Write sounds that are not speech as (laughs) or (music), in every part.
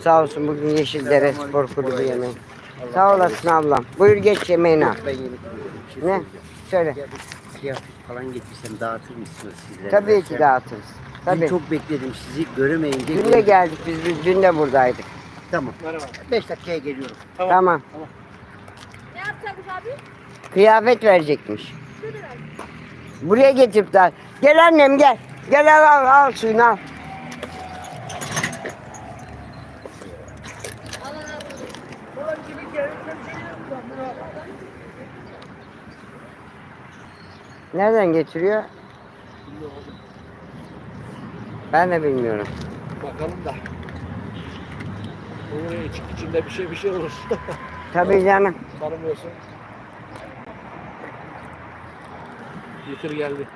Sağ olsun bugün Yeşildere Spor Kulübü yemeği. Sağ olasın ablam. Buyur geç yemeğini al. Ben. Bir şey Ne? söyleyeceğim. Söyle. Kıyafet falan getirsem dağıtır mısınız sizlere? Tabii ki Ben- dağıtırız. Dün Tabii. çok bekledim sizi göremeyince. Dün de geldik biz, biz dün de buradaydık. Tamam. 5 dakikaya geliyorum. Tamam. Ne yapacakmış abi? Kıyafet verecekmiş. Buraya getiripler. Gel annem gel. Gel al al, al suyunu al. Nereden getiriyor? Ben de bilmiyorum. Bakalım da. İç, içinde bir şey bir şey olur. (laughs) Tabii canım. Tanımıyorsun. Getir geldi.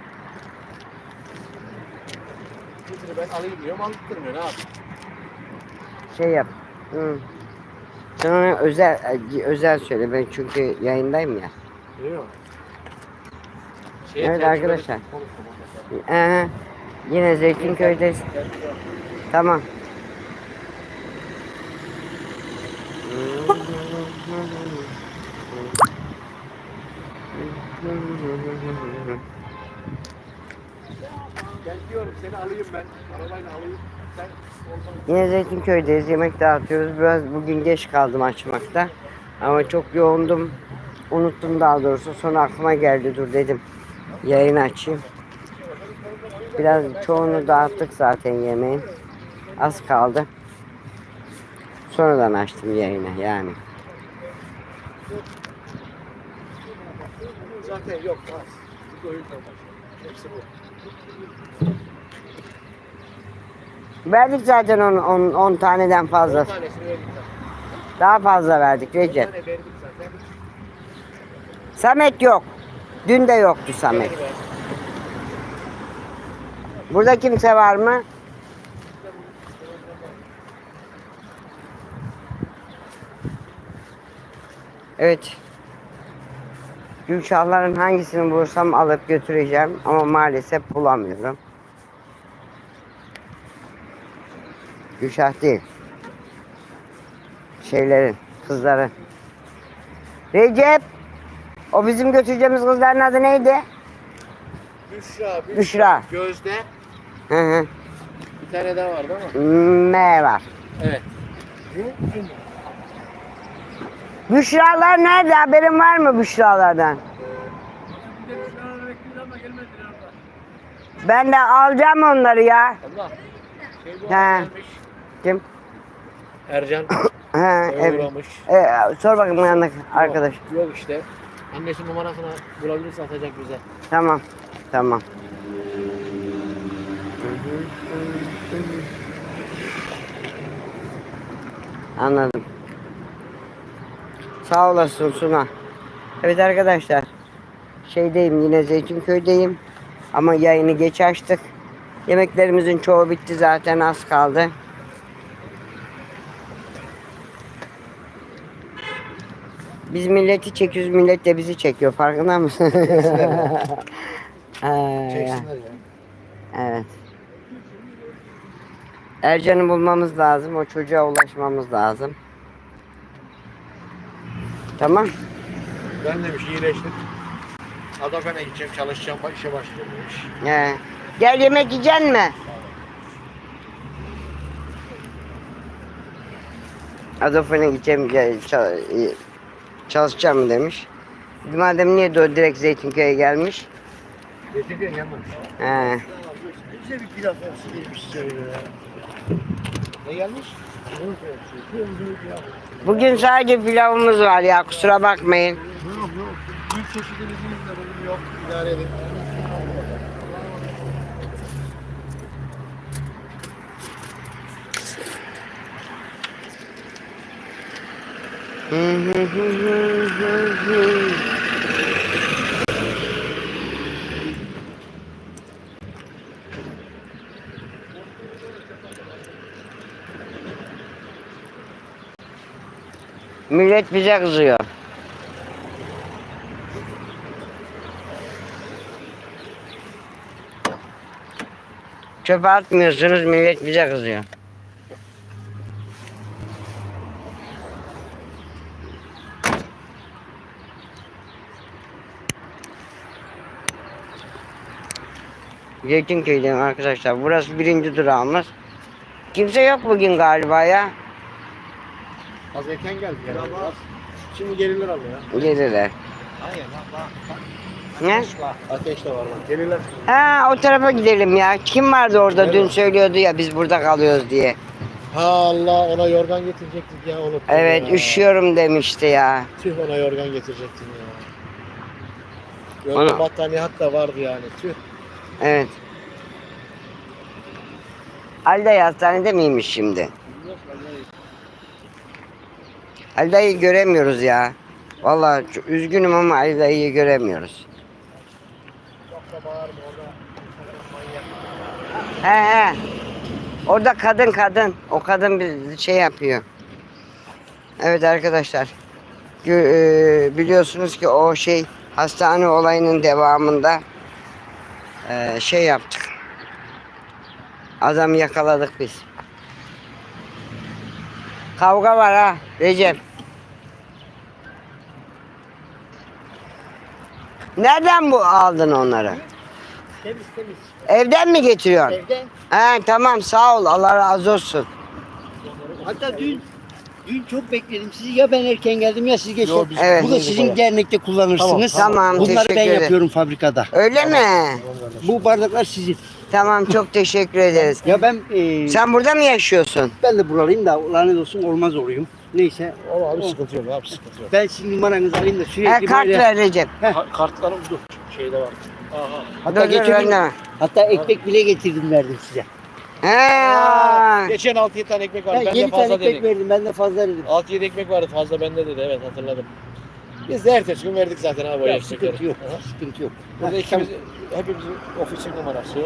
Getir ben alayım diyorum aldırmıyor ne yapayım? Şey yap. Hı. Sen ona özel özel söyle ben çünkü yayındayım ya. Değil mi? Evet arkadaşlar. Ee, yine Zeytinköy'deyiz. Tamam. Gel diyorum seni alayım ben. Arabayla alayım. Yine Zeytinköy'deyiz. Yemek dağıtıyoruz. Biraz bugün geç kaldım açmakta. Ama çok yoğundum. Unuttum daha doğrusu. Sonra aklıma geldi dur dedim. Yayın açayım. Biraz çoğunu dağıttık zaten yemeğin. Az kaldı. Sonradan açtım yayını yani. zaten yok. Hepsi bu. Verdik zaten 10 taneden fazla. Daha fazla verdik Recep. Samet yok. Dün de yoktu Samet. Burada kimse var mı? Evet. Gülşahların hangisini bulursam alıp götüreceğim ama maalesef bulamıyorum. Gülşah değil. Şeylerin, kızların. Recep! O bizim götüreceğimiz kızların adı neydi? Büşra, Büşra. Büşra. Gözde. Hı hı. Bir tane daha vardı ama. M var. Evet. Büşralar nerede? Haberin var mı Büşralardan? Ben de alacağım onları ya. Allah. Şey He. Kim? Ercan. Ha, evet. Ee, sor bakayım yanındaki arkadaş. Yok, yok işte. Annesi numarasını bulabilirse atacak bize. Tamam. Tamam. Anladım. Sağ olasın Suna. Evet arkadaşlar. Şeydeyim yine Zeytinköy'deyim. Ama yayını geç açtık. Yemeklerimizin çoğu bitti zaten az kaldı. Biz milleti çekiyoruz, millet de bizi çekiyor. Farkında mısın? (laughs) Ee, Çeksinler ya. evet. Ercan'ı bulmamız lazım. O çocuğa ulaşmamız lazım. Tamam. Ben demiş iyileştim. Adapene gideceğim çalışacağım işe başlıyorum demiş. He. Gel yemek yiyeceksin mi? Adofen'e gideceğim, gel, çal- çalışacağım demiş. Madem niye de direkt Zeytinköy'e gelmiş? Getirdiğin yanmamış. He. Bize bir pilav olsun gelmiş söyle ya. Ne gelmiş? Bugün sadece pilavımız var ya kusura bakmayın. Yok yok. Büyük çeşidimizin de bugün yok. İdare edin. Millet bize kızıyor. Çöpe atmıyorsunuz millet bize kızıyor. Zeytinköy'deyim arkadaşlar. Burası birinci durağımız. Kimse yok bugün galiba ya. Az erken geldi. Yani. Şimdi gelirler abi ya. Gelirler. Aynen bak bak. Ne? Ateş de var lan. Gelirler. Ha o tarafa gidelim ya. Kim vardı orada dün söylüyordu ya biz burada kalıyoruz diye. Ha Allah ona yorgan getirecektik ya unuttum Evet ya. üşüyorum demişti ya. Tüh ona yorgan getirecektin ya. Yorgan battaniye hatta vardı yani. Tüh. Evet. Ali dayı hastanede miymiş şimdi? Ali dayıyı göremiyoruz ya. Vallahi üzgünüm ama Ali dayıyı göremiyoruz. He he. Orada kadın kadın. O kadın bir şey yapıyor. Evet arkadaşlar. E, biliyorsunuz ki o şey hastane olayının devamında e, şey yaptık. Adam yakaladık biz. Kavga var ha Recep. Nereden bu aldın onları? Temiz temiz. Evden mi getiriyorsun? Evden. He tamam sağ ol Allah razı olsun. Hatta dün dün çok bekledim sizi. Ya ben erken geldim ya siz geç. Yo, biz- Evet. Bu da sizin dernekte kullanırsınız. Tamam, Bunları teşekkür ben ederim. yapıyorum fabrikada. Öyle mi? Bu bardaklar sizin. Tamam çok teşekkür ederiz. Ya ben e, Sen burada mı yaşıyorsun? ben de buralıyım da lanet olsun olmaz oruyum. Neyse Ama abi sıkıntı yok abi sıkıntı yok. ben sizin numaranızı alayım da He, sürekli kart böyle. ver Recep. Ka- kartlarım dur. Şeyde var. Aha. Hatta Dur, dur, geçen gün- hatta ekmek bile getirdim verdim size. He. Geçen 6-7 tane ekmek vardı. Ben Ben de 7 tane fazla ekmek dedim. verdim ben de fazla dedim. 6-7 ekmek vardı fazla bende dedi evet hatırladım. Biz de ertesi gün verdik zaten abi o Ya, ekmekleri. sıkıntı yok. Aha. Sıkıntı yok. Burada Ha, ikimiz, hepimizin ofisin numarası.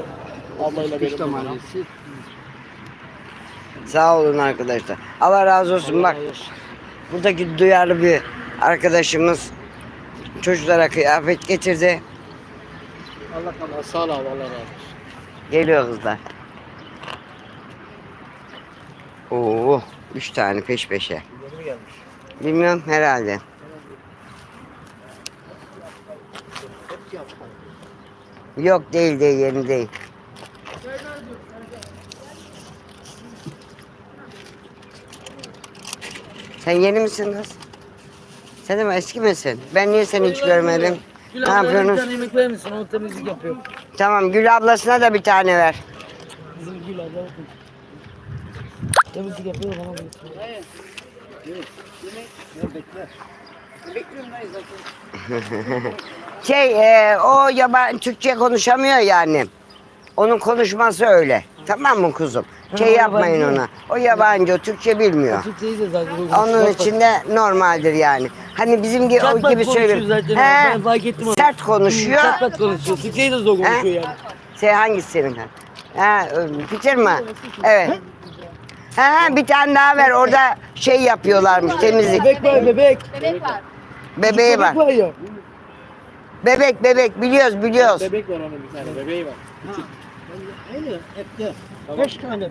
Ablayla benim Kışla numaram. mahallesi. Sağ olun arkadaşlar. Allah razı olsun bak. Buradaki duyarlı bir arkadaşımız çocuklara kıyafet getirdi. Allah Allah sağ ol abi Allah razı olsun. Geliyor kızlar. Oo, üç tane peş peşe. Yeni mi gelmiş? Bilmiyorum herhalde. Yok değil değil yeni değil. Sen yeni misin kız? Sen de mi eski misin? Ben niye seni hiç görmedim? Gül Ne ablaya bir yapıyorsunuz? tane yemek verir misin? O temizlik yapıyor. Tamam Gül ablasına da bir tane ver. Bizim Gül abla Temizlik yapıyor bana bakıyor. (laughs) Şey e, o yaban Türkçe konuşamıyor yani. Onun konuşması öyle. Tamam mı kuzum? Şey yapmayın ona. O yabancı, o Türkçe bilmiyor. Türkçeyi de zaten. Onun için de normaldir yani. Hani bizim gibi, o gibi konuşuyor söylüyor. zaten. He, Ben fark ettim onu. sert konuşuyor. Çatpat konuşuyor. Türkçeyi de zor konuşuyor yani. Şey hangisi senin? Ha, Peter mi? Evet. Ha, ha, bir tane daha ver. Orada şey yapıyorlarmış temizlik. Bebek var bebek. Bebek var. Bebeği var. Bebek var ya. Bebek bebek biliyoruz biliyoruz. Bebek var onun bir tane bebeği var. De. Tamam. Beş tane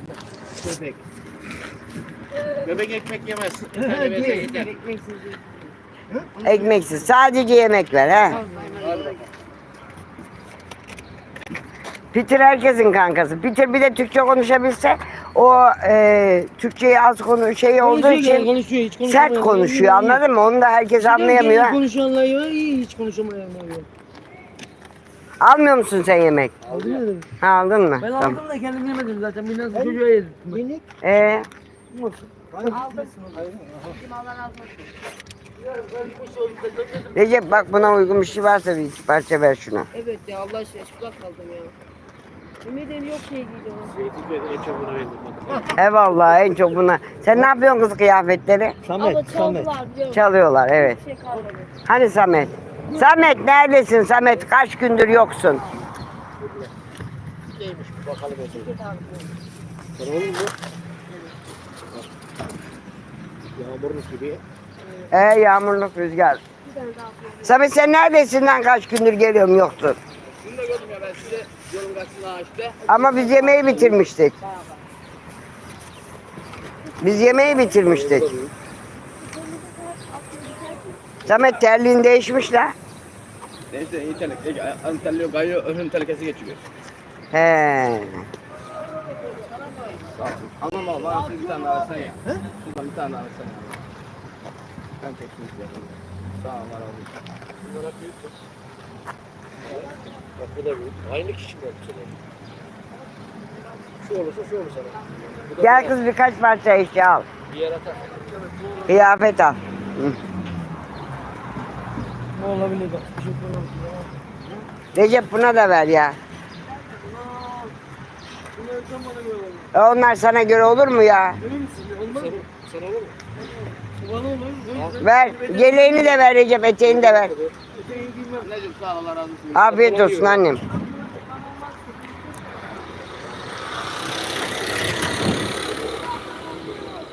bebek. Bebek ekmek yemez. (laughs) Yeter. Ekmeksiz. Sadece yemek ver ha. Peter herkesin kankası. Peter bir de Türkçe konuşabilse o e, Türkçeyi az konu şey olduğu Konuşuyor için konuşuyor. Hiç konuşamıyor. sert konuşuyor anladın mı? Onu da herkes anlayamıyor. Konuşanlar var iyi hiç konuşamayanlar var. Almıyor musun sen yemek? Aldın mı dedim. Ha aldın mı? Ben Tamam. aldım da kendim yemedim zaten. Bir nasıl çocuğa yedim. Minik. Ee. Recep bak buna uygun bir şey varsa bir iki parça ver şuna. Evet ya Allah aşkına çıplak kaldım ya. Ümidin yok şey giydi o. Zeytin ver, en çok bunu verdim. bak. Eyvallah en çok buna. Sen ne yapıyorsun kız kıyafetleri? Samet, Samet. Çalıyorlar evet. Şey. Hani Samet? Samet neredesin Samet? Kaç gündür yoksun? Neymiş bu bakalım o zaman. Sen olur mu? Yağmurlu gibi. Ee yağmurluk rüzgar. Samet sen neredesin lan kaç gündür geliyorum yoktun. Şunu da gördüm ya ben size yolun karşısına işte. Ama biz yemeği bitirmiştik. Biz yemeği bitirmiştik. Samet terliğin değişmiş la. Neyse Antalya gayo ön tehlikesi geçiyor. He. Aman baba bana bir tane arasana ya. Şuradan bir tane arasana. Ben çektim istedim. Sağ ol var abi. Bak bu da. Aynı kişi mi yoksa? Şu olursa şu olur sana. Bu da Gel bu kız birkaç parça eşya al. Bir yere atar. Kıyafet al. Ne olabilir bak. Bir şey. Recep buna da ver ya. Bana göre. E Onlar sana göre olur mu ya? Emin misin? Olmaz mı? Sana olur mu? Bana olur. O yüzden Ver. Yeleğini de ver Recep, eteğini de ver. Necip sağ ol Allah razı olsun. Afiyet olsun annem.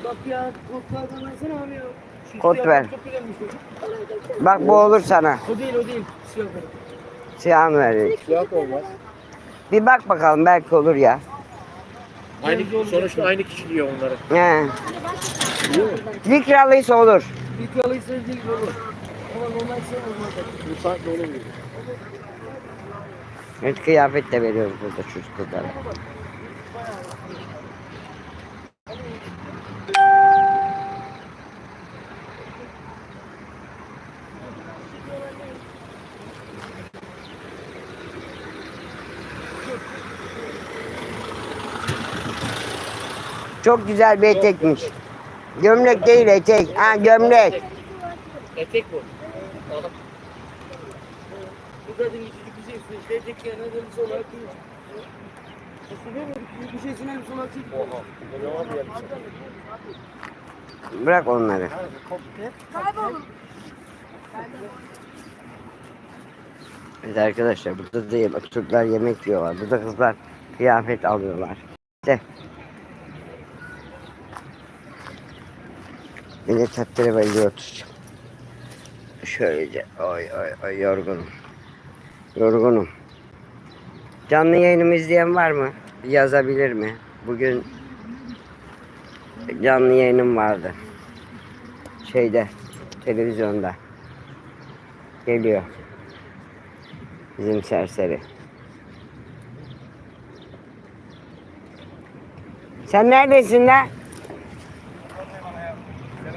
Bak ya kodlardan versene abi ya. Şu siyah ver. Çok güzelmiş o. Bak bu olur sana. O değil o değil. Siyah ver. Siyahını ver. Recep. Siyah olmaz. Bir bak bakalım belki olur ya. Aynı, sonuçta aynı kişi diyor onları. He. Likralıysa olur. Bir kalıyı sevdiği gibi olur. Ama normal şey olmaz. Gibi. Evet kıyafet de veriyoruz burada çocuklara. Çok güzel bir etekmiş. Gömlek değil etek. Ha gömlek. Etek. Bu zaten küçücük bir şey yerine elbise olarak değil. Aslında böyle küçücük bir şeysin elbise olarak değil. Bırak onları. Evet arkadaşlar burada da yem- Türkler yemek yiyorlar. Burada kızlar kıyafet alıyorlar. İşte. Yine tatlıya böyle oturacağım. Şöylece ay ay ay yorgunum. Yorgunum. Canlı yayınımı izleyen var mı? Yazabilir mi? Bugün canlı yayınım vardı. Şeyde televizyonda. Geliyor. Bizim serseri. Sen neredesin lan?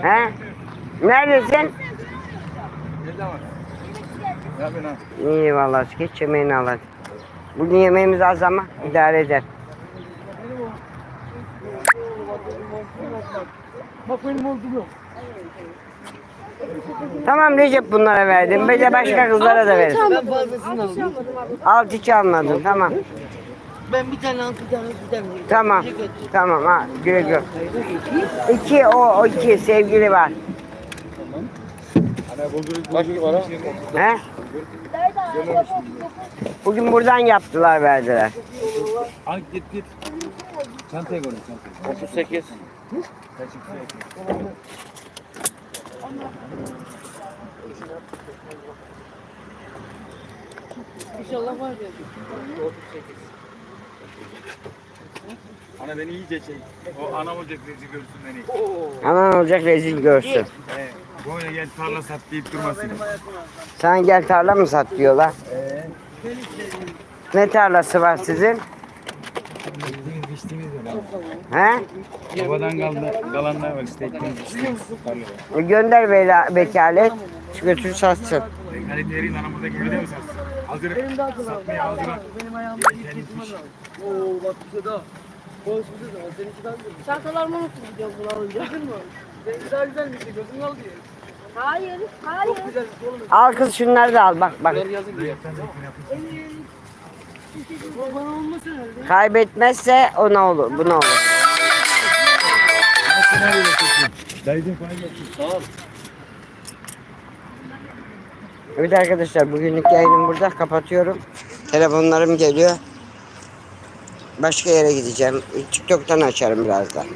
He? Neredesin? İyi vallahi geç yemeğini al hadi. Bugün yemeğimiz az ama idare eder. Tamam Recep bunlara verdim. Bir de başka kızlara da verin. Ben fazlasını aldım. Alt hiç almadın tamam. Ben bir tane altı tane bir tane. Tamam. Tamam ha güle güle. İki o, o iki sevgili var. Kaç? He? Bugün buradan yaptılar verdiler. Al git git. Çantaya koy çantaya. 38. İnşallah var ya. Ana beni iyice çek. O ana olacak rezil görsün beni. Aman olacak rezil görsün. He. Böyle gel tarla sat deyip durmasın. Sen gel tarla mı sat diyorlar. Ne tarlası var sizin? Ektiğiniz biçtiğiniz var. He? Babadan kaldı, kalanlar var işte ektiğiniz biçtiğiniz. Tarla. E, Gönder vela, vekalet. Götür satsın. Hani derin ana buradaki öyle mi satsın? Hazır. Satmaya hazır. Benim ayağımda ilk kesmem lazım. Oo bak bir şey daha. Bir şey daha. Seninki daha güzel. Çantalarımı unuttum gidiyorum bunu alınca. Gördün mü? Seninki daha güzelmiş. Gözün al diye. Hayır, hayır. Çok oğlum. Al kız şunları da al bak bak. Bunları yazın diye. Kaybetmezse ona olur, buna olur. Dayıcım kolay gelsin. Sağ ol. Evet arkadaşlar bugünlük yayınım burada kapatıyorum. Telefonlarım geliyor. Başka yere gideceğim. TikTok'tan açarım birazdan.